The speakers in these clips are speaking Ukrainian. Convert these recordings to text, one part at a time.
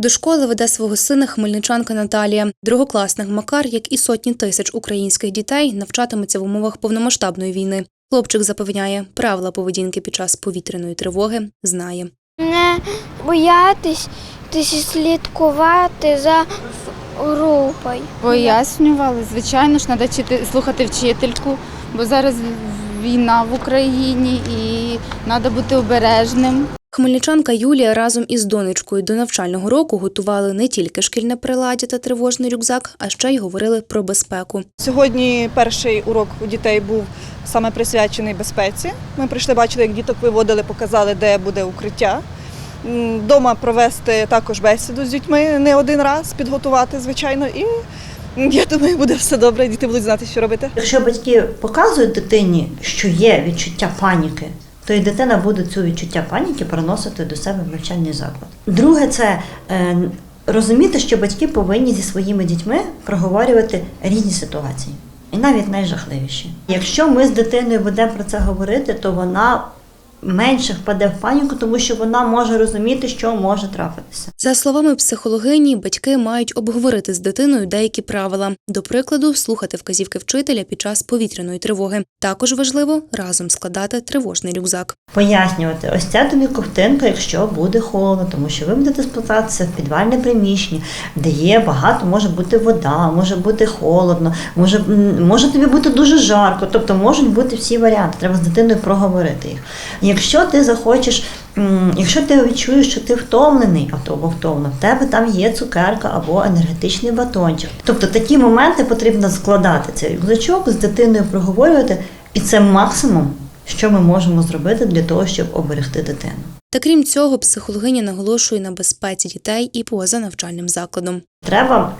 До школи веде свого сина хмельничанка Наталія. Другокласник Макар, як і сотні тисяч українських дітей, навчатиметься в умовах повномасштабної війни. Хлопчик запевняє, правила поведінки під час повітряної тривоги знає. Не боятись ти слідкувати за групою. Пояснювали, звичайно ж, треба слухати вчительку, бо зараз війна в Україні і треба бути обережним. Хмельничанка Юлія разом із донечкою до навчального року готували не тільки шкільне приладдя та тривожний рюкзак, а ще й говорили про безпеку. Сьогодні перший урок у дітей був саме присвячений безпеці. Ми прийшли, бачили, як діток виводили, показали, де буде укриття. Дома провести також бесіду з дітьми не один раз, підготувати, звичайно, і я думаю, буде все добре, діти будуть знати, що робити. Якщо батьки показують дитині, що є відчуття паніки, то і дитина буде цю відчуття паніки переносити до себе в навчальний заклад. Друге, це е, розуміти, що батьки повинні зі своїми дітьми проговорювати різні ситуації, і навіть найжахливіші. Якщо ми з дитиною будемо про це говорити, то вона менше впаде в паніку, тому що вона може розуміти, що може трапитися. За словами психологині, батьки мають обговорити з дитиною деякі правила. До прикладу, слухати вказівки вчителя під час повітряної тривоги. Також важливо разом складати тривожний рюкзак. пояснювати, ось ця тобі ковтинка, якщо буде холодно, тому що ви будете спускатися в підвальне приміщення, де є багато, може бути вода, може бути холодно, може, може тобі бути дуже жарко. Тобто можуть бути всі варіанти. Треба з дитиною проговорити їх. Якщо ти захочеш, якщо ти відчуєш, що ти втомлений, або втомлена, в тебе там є цукерка або енергетичний батончик. Тобто такі моменти потрібно складати цей рюкзачок, з дитиною проговорювати, і це максимум що ми можемо зробити для того, щоб оберегти дитину. Та крім цього, психологиня наголошує на безпеці дітей і поза навчальним закладом. Треба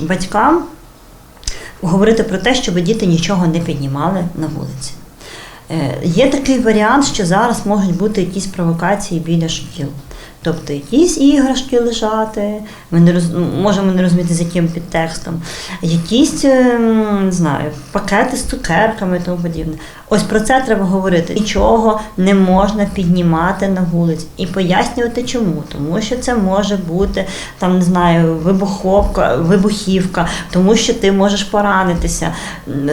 батькам говорити про те, щоб діти нічого не піднімали на вулиці. Е, Є такий варіант, що зараз можуть бути якісь провокації біля шкіл. Тобто якісь іграшки лежати, ми не роз... можемо не розуміти, з яким підтекстом, якісь ем, не знаю, пакети з цукерками і тому подібне. Ось про це треба говорити. Нічого не можна піднімати на вулиці і пояснювати чому. Тому що це може бути там, не знаю, вибуховка, вибухівка, тому що ти можеш поранитися,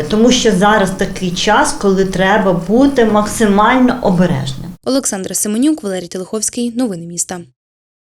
тому що зараз такий час, коли треба бути максимально обережним. Олександра Семенюк, Валерій Телеховський. Новини міста.